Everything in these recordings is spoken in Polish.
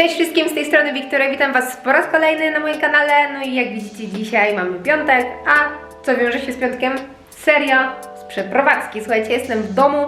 Cześć wszystkim, z tej strony Wiktoria, witam Was po raz kolejny na moim kanale. No i jak widzicie dzisiaj mamy piątek, a co wiąże się z piątkiem? Seria z przeprowadzki. Słuchajcie, jestem w domu,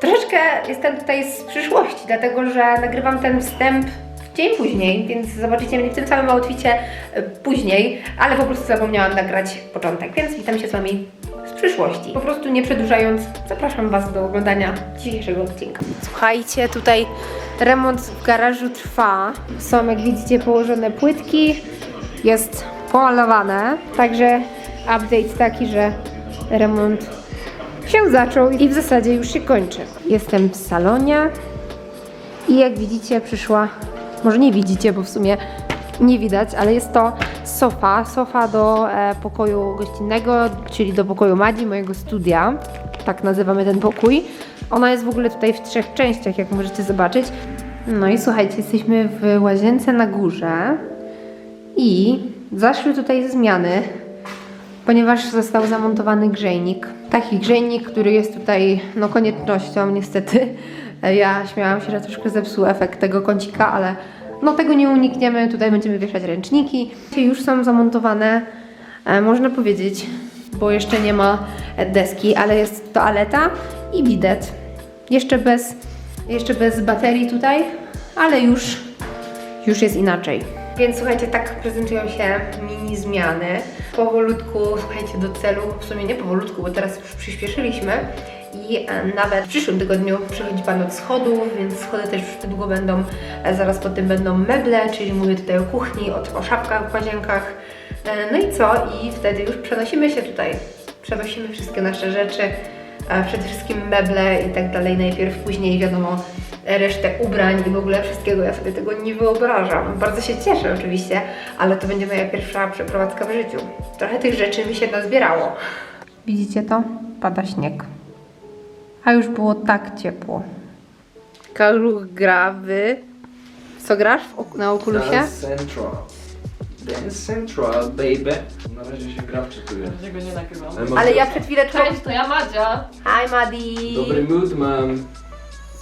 troszeczkę jestem tutaj z przyszłości, dlatego że nagrywam ten wstęp dzień później, więc zobaczycie mnie w tym samym outficie e, później, ale po prostu zapomniałam nagrać początek, więc witam się z Wami przyszłości. Po prostu nie przedłużając, zapraszam Was do oglądania dzisiejszego odcinka. Słuchajcie, tutaj remont w garażu trwa. Są, jak widzicie, położone płytki, jest pomalowane, także update taki, że remont się zaczął i w zasadzie już się kończy. Jestem w salonie i jak widzicie, przyszła, może nie widzicie, bo w sumie nie widać, ale jest to sofa, sofa do e, pokoju gościnnego, czyli do pokoju Madzi, mojego studia. Tak nazywamy ten pokój. Ona jest w ogóle tutaj w trzech częściach, jak możecie zobaczyć. No i słuchajcie, jesteśmy w łazience na górze i zaszły tutaj zmiany, ponieważ został zamontowany grzejnik. Taki grzejnik, który jest tutaj no koniecznością niestety. Ja śmiałam się, że troszkę zepsuł efekt tego kącika, ale no tego nie unikniemy. Tutaj będziemy wieszać ręczniki. Już są zamontowane, e, można powiedzieć, bo jeszcze nie ma deski, ale jest toaleta i bidet. Jeszcze bez, jeszcze bez baterii tutaj, ale już, już jest inaczej. Więc słuchajcie, tak prezentują się mini zmiany. Powolutku, słuchajcie, do celu, w sumie nie powolutku, bo teraz już przyspieszyliśmy i e, nawet w przyszłym tygodniu przychodzi Pan od schodów, więc schody też już niedługo będą, e, zaraz po tym będą meble, czyli mówię tutaj o kuchni, o, o szafkach łazienkach. E, No i co? I wtedy już przenosimy się tutaj, przenosimy wszystkie nasze rzeczy, przede wszystkim meble i tak dalej najpierw, później wiadomo resztę ubrań i w ogóle wszystkiego, ja sobie tego nie wyobrażam. Bardzo się cieszę oczywiście, ale to będzie moja pierwsza przeprowadzka w życiu. Trochę tych rzeczy mi się nazbierało. Widzicie to? Pada śnieg. A już było tak ciepło. Kaluch gra w... Co grasz w na Oculusie? Dance Central. Dance Central, baby. Na razie się gra wczytuje. Tego nie nagrywam. Ale ja przed chwileczką... Cześć, to ja Madzia. Hi Madi! Dobry mood mam.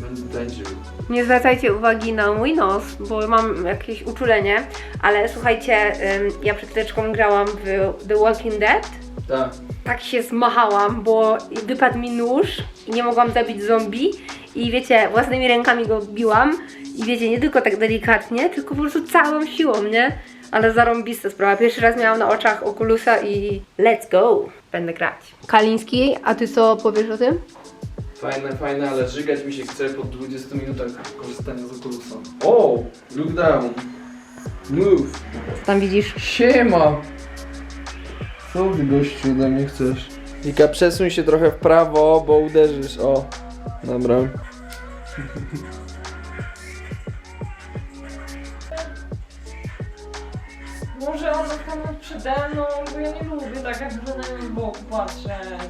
Będę tańczył. Nie zwracajcie uwagi na mój nos, bo mam jakieś uczulenie, ale słuchajcie, ym, ja przed chwileczką grałam w The Walking Dead. Tak. Tak się zmachałam, bo wypadł mi nóż i nie mogłam zabić zombie. I wiecie, własnymi rękami go biłam. I wiecie, nie tylko tak delikatnie, tylko po prostu całą siłą, nie? Ale zarąbista sprawa. Pierwszy raz miałam na oczach Oculusa i let's go! Będę grać. Kaliński, a ty co powiesz o tym? Fajne, fajne, ale żygać mi się chce po 20 minutach korzystania z Oculusa. O! Look down. Move. Co tam widzisz? Siema! Co ty gościu ode mnie chcesz? Wika, przesuń się trochę w prawo, bo uderzysz. O. Dobra. Może ona stanąć przede mną, bo ja nie lubię tak jakby na nią z boku patrzeć.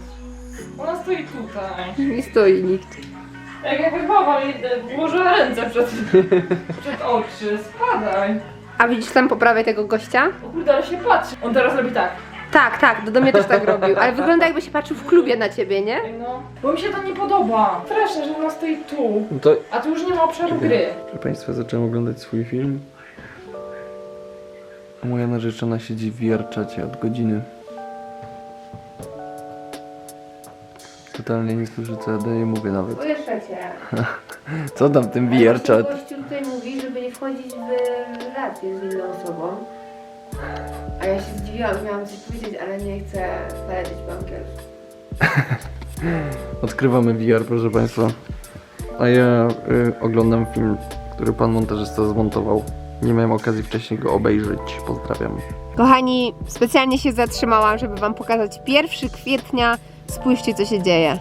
Ona stoi tutaj. Nie stoi nikt. Jak jakby baba mi włożyła ręce przed, przed oczy. Spadaj. A widzisz tam po prawej tego gościa? O kurde, ale się patrzy. On teraz robi tak. Tak, tak, do, do mnie też tak robił. Ale wygląda jakby się patrzył w klubie na ciebie, nie? No, bo mi się to nie podoba. Straszne, że ona stoi tu. No to... A tu już nie ma obszaru gry. Proszę Państwa, zacząłem oglądać swój film. A moja narzeczona siedzi w wierczacie od godziny. Totalnie nie słyszy co ja do niej mówię nawet. Słyszę cię. Co tam w tym wierczat? Gościu tutaj mówi, żeby nie wchodzić w relację z inną osobą. A ja się zdziwiłam, miałam coś powiedzieć, ale nie chcę powiedzieć po angielsku. Odkrywamy VR, proszę Państwa. A ja y, oglądam film, który pan montażysta zmontował. Nie miałem okazji wcześniej go obejrzeć. Pozdrawiam. Kochani, specjalnie się zatrzymałam, żeby Wam pokazać 1 kwietnia. Spójrzcie, co się dzieje.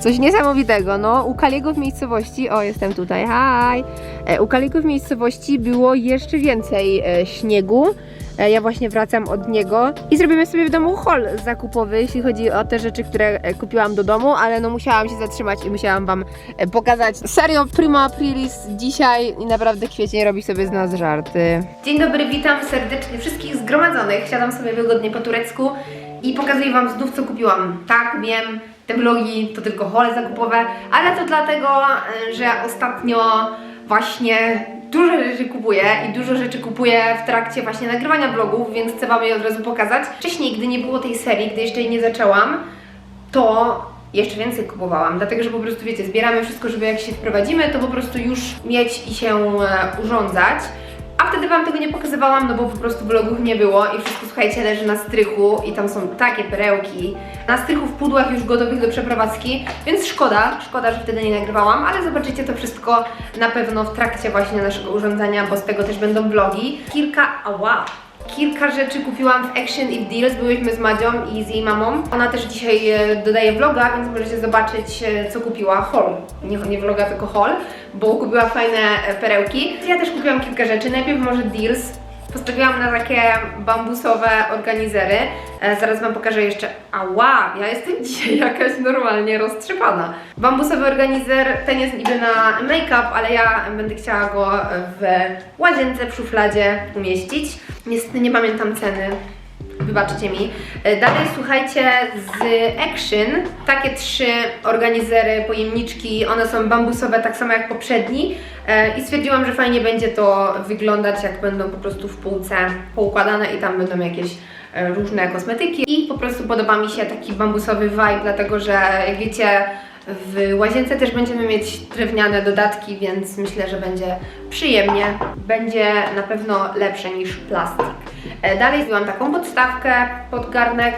Coś niesamowitego, no. U Kaliego w miejscowości, o jestem tutaj, hi! E, U Kaliego w miejscowości było jeszcze więcej e, śniegu. E, Ja właśnie wracam od niego i zrobimy sobie w domu haul zakupowy, jeśli chodzi o te rzeczy, które kupiłam do domu, ale no musiałam się zatrzymać i musiałam Wam pokazać. Serio, prima aprilis dzisiaj i naprawdę kwiecień robi sobie z nas żarty. Dzień dobry, witam serdecznie wszystkich zgromadzonych. Siadam sobie wygodnie po turecku i pokazuję Wam znów, co kupiłam. Tak, wiem, te vlogi to tylko hole zakupowe, ale to dlatego, e, że ostatnio właśnie dużo rzeczy kupuję i dużo rzeczy kupuję w trakcie właśnie nagrywania vlogów, więc chcę Wam je od razu pokazać. Wcześniej, gdy nie było tej serii, gdy jeszcze jej nie zaczęłam, to jeszcze więcej kupowałam, dlatego że po prostu wiecie, zbieramy wszystko, żeby jak się wprowadzimy, to po prostu już mieć i się e, urządzać. A wtedy Wam tego nie pokazywałam, no bo po prostu vlogów nie było i wszystko, słuchajcie, leży na strychu i tam są takie perełki. Na strychu w pudłach już gotowych do przeprowadzki, więc szkoda, szkoda, że wtedy nie nagrywałam, ale zobaczycie to wszystko na pewno w trakcie właśnie naszego urządzania, bo z tego też będą vlogi. Kilka, ała, Kilka rzeczy kupiłam w Action i w Deals, byłyśmy z Madzią i z jej mamą. Ona też dzisiaj e, dodaje vloga, więc możecie zobaczyć e, co kupiła. Haul, nie, nie vloga, tylko haul, bo kupiła fajne e, perełki. Ja też kupiłam kilka rzeczy, najpierw może Deals. Postawiłam na takie bambusowe organizery. E, zaraz Wam pokażę jeszcze. Ała, ja jestem dzisiaj jakaś normalnie roztrzepana. Bambusowy organizer, ten jest niby na make-up, ale ja będę chciała go w łazience, w szufladzie umieścić. Niestety nie pamiętam ceny. Wybaczcie mi. E, Dalej słuchajcie z Action. Takie trzy organizery, pojemniczki. One są bambusowe, tak samo jak poprzedni. E, I stwierdziłam, że fajnie będzie to wyglądać, jak będą po prostu w półce poukładane i tam będą jakieś e, różne kosmetyki. I po prostu podoba mi się taki bambusowy vibe, dlatego że jak wiecie, w łazience też będziemy mieć drewniane dodatki, więc myślę, że będzie przyjemnie. Będzie na pewno lepsze niż plastik. E, Dalej zrobiłam taką podstawkę pod garnek,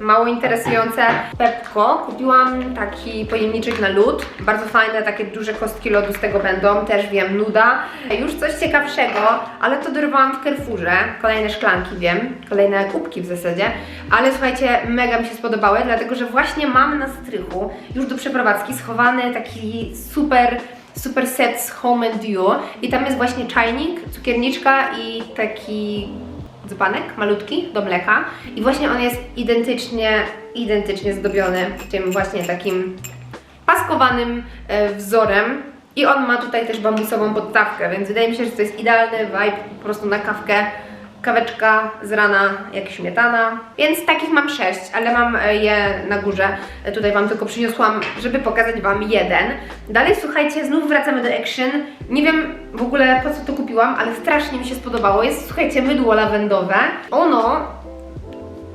mało interesujące. Pepko. Kupiłam taki pojemniczek na lód. Bardzo fajne, takie duże kostki lodu z tego będą. Też wiem, nuda. Już coś ciekawszego, ale to dorwałam w Carrefourze. Kolejne szklanki wiem, kolejne kubki w zasadzie. Ale słuchajcie, mega mi się spodobały, dlatego że właśnie mam na strychu już do przeprowadzki schowany taki super super set z Home and Dew i tam jest właśnie czajnik, cukierniczka i taki dzbanek malutki do mleka i właśnie on jest identycznie, identycznie zdobiony tym właśnie takim paskowanym e, wzorem. I on ma tutaj też bambusową podstawkę, więc wydaje mi się, że to jest idealny vibe po prostu na kawkę kaweczka z rana jak śmietana. Więc takich mam sześć, ale mam e, je na górze. E, Tutaj Wam tylko przyniosłam, żeby pokazać Wam jeden. Dalej słuchajcie, znów wracamy do Action. Nie wiem w ogóle po co to kupiłam, ale strasznie mi się spodobało. Jest słuchajcie mydło lawendowe. Ono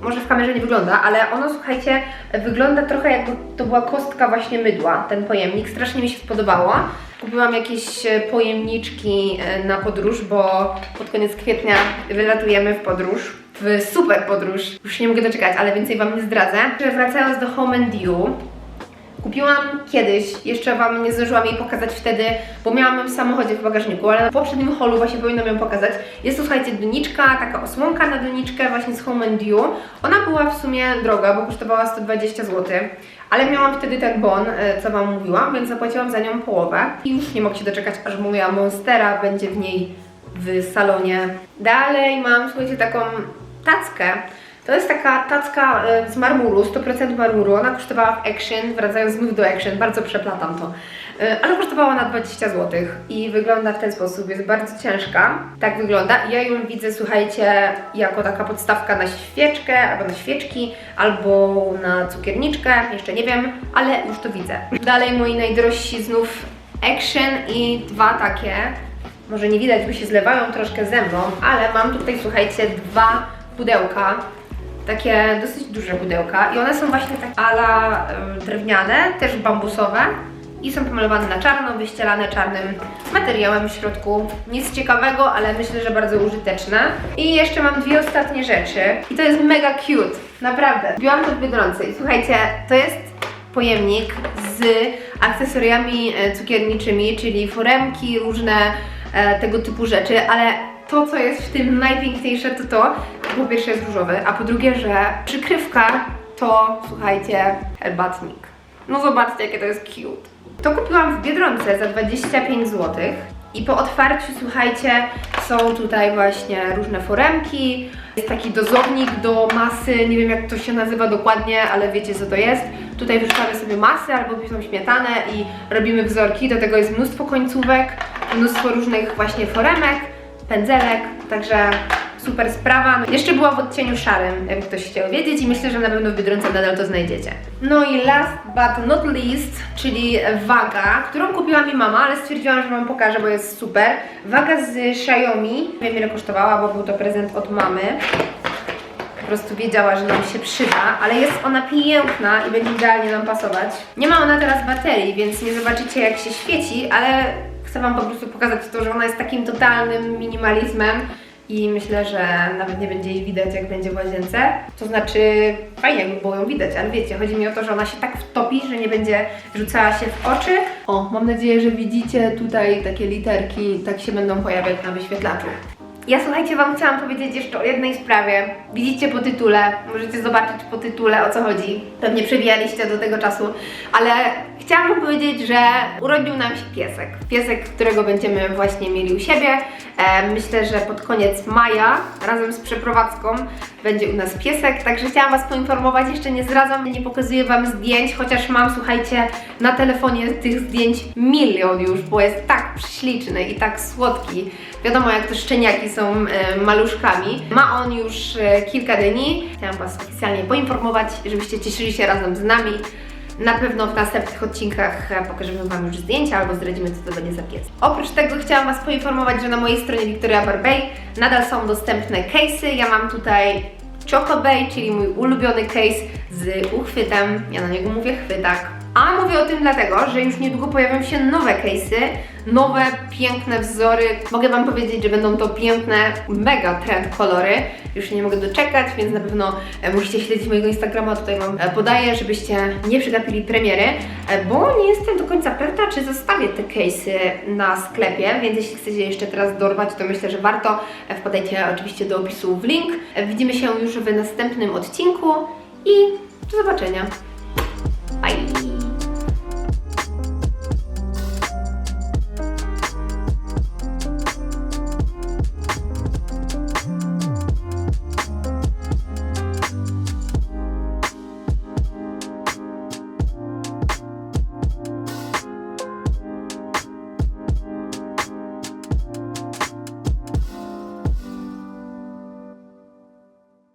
może w kamerze nie wygląda, ale ono, słuchajcie, wygląda trochę jakby to była kostka właśnie mydła, ten pojemnik. Strasznie mi się spodobało. Kupiłam jakieś e, pojemniczki e, na podróż, bo pod koniec kwietnia wylatujemy w podróż. W super podróż. Już nie mogę doczekać, ale więcej Wam nie zdradzę. Wracając do Home and Dew, Kupiłam kiedyś, jeszcze Wam nie zdążyłam jej pokazać wtedy, bo miałam ją w samochodzie w bagażniku, ale na poprzednim holu właśnie powinnam ją pokazać. Jest to, słuchajcie, doniczka, taka osłonka na doniczkę właśnie z Home and Dew. Ona była w sumie droga, bo kosztowała 120 zł, ale miałam wtedy ten bon, e, co Wam mówiłam, więc zapłaciłam za nią połowę. I już nie mogę się doczekać, aż moja Monstera będzie w niej w salonie. Dalej mam, słuchajcie, taką tackę. To jest taka tacka e, z marmuru, 100% marmuru. Ona kosztowała w Action, wracając znów do Action, bardzo przeplatam to. E, Ale kosztowała na 20 zł i wygląda w ten sposób, jest bardzo ciężka. Tak wygląda. Ja ją widzę, słuchajcie, jako taka podstawka na świeczkę, albo na świeczki, albo na cukierniczkę, jeszcze nie wiem, ale już to widzę. Dalej moi najdrożsi znów Action i dwa takie może nie widać, bo się zlewają troszkę ze mną, ale mam tutaj, słuchajcie, dwa pudełka, takie dosyć duże pudełka i one są właśnie tak ala drewniane, też bambusowe i są pomalowane na czarno, wyścielane czarnym materiałem w środku. Nic ciekawego, ale myślę, że bardzo użyteczne. I jeszcze mam dwie ostatnie rzeczy i to jest mega cute, naprawdę. Biłam to w Biedronce i słuchajcie, to jest pojemnik z akcesoriami e, cukierniczymi, czyli foremki, różne e, tego typu rzeczy, ale to, co jest w tym najpiękniejsze, to to, po pierwsze jest różowy, a po drugie, że przykrywka to, słuchajcie, herbatnik. No zobaczcie, jakie to jest cute. To kupiłam w Biedronce za 25 zł. I po otwarciu, słuchajcie, są tutaj właśnie różne foremki. Jest taki dozownik do masy, nie wiem jak to się nazywa dokładnie, ale wiecie co to jest. Tutaj wrzucamy sobie masę albo pisą śmietanę i robimy wzorki. Do tego jest mnóstwo końcówek, mnóstwo różnych właśnie foremek, pędzelek, także super sprawa. No, jeszcze była w odcieniu szarym, jakby ktoś chciał wiedzieć i myślę, że na pewno w Biedronce nadal to znajdziecie. No i last but not least, czyli waga, którą kupiła mi mama, ale stwierdziłam, że wam pokażę, bo jest super. Waga z Xiaomi, nie wiem ile kosztowała, bo był to prezent od mamy. Po prostu wiedziała, że nam się przyda, ale jest ona piękna i będzie idealnie nam pasować. Nie ma ona teraz baterii, więc nie zobaczycie jak się świeci, ale chcę Wam po prostu pokazać to, że ona jest takim totalnym minimalizmem i myślę, że nawet nie będzie jej widać jak będzie w łazience. To znaczy fajnie jakby było ją widać, ale wiecie, chodzi mi o to, że ona się tak wtopi, że nie będzie rzucała się w oczy. O, mam nadzieję, że widzicie tutaj takie literki, tak się będą pojawiać na wyświetlaczu. Ja słuchajcie, Wam chciałam powiedzieć jeszcze o jednej sprawie. Widzicie po tytule, możecie zobaczyć po tytule o co chodzi. Pewnie przewijaliście do tego czasu, ale chciałam Wam powiedzieć, że urodził nam się piesek. Piesek, którego będziemy właśnie mieli u siebie. E, myślę, że pod koniec maja razem z przeprowadzką będzie u nas piesek, także chciałam Was poinformować, jeszcze nie zdradzam, nie pokazuję Wam zdjęć, chociaż mam, słuchajcie, na telefonie tych zdjęć milion już, bo jest tak prześliczny i tak słodki. Wiadomo, jak to szczeniaki są e, maluszkami. Ma on już e, kilka dni. Chciałam Was oficjalnie poinformować, żebyście cieszyli się razem z nami. Na pewno w następnych odcinkach e, pokażemy Wam już zdjęcia albo zdradzimy, co to będzie za pies. Oprócz tego chciałam Was poinformować, że na mojej stronie Victoria Barbey nadal są dostępne case'y. Ja mam tutaj Choco Bay, czyli mój ulubiony case z uchwytem. Ja na niego mówię chwytak. A mówię o tym dlatego, że już niedługo pojawią się nowe case'y, nowe, piękne wzory. Mogę Wam powiedzieć, że będą to piękne, mega trend kolory. Już się nie mogę doczekać, więc na pewno e, musicie śledzić mojego Instagrama, tutaj Wam e, podaję, żebyście nie przegapili premiery, e, bo nie jestem do końca pewna, czy zostawię te case'y na sklepie, więc jeśli chcecie jeszcze teraz dorwać, to myślę, że warto. Wpadajcie oczywiście do opisu w link. Widzimy się już w następnym odcinku i do zobaczenia. Bye!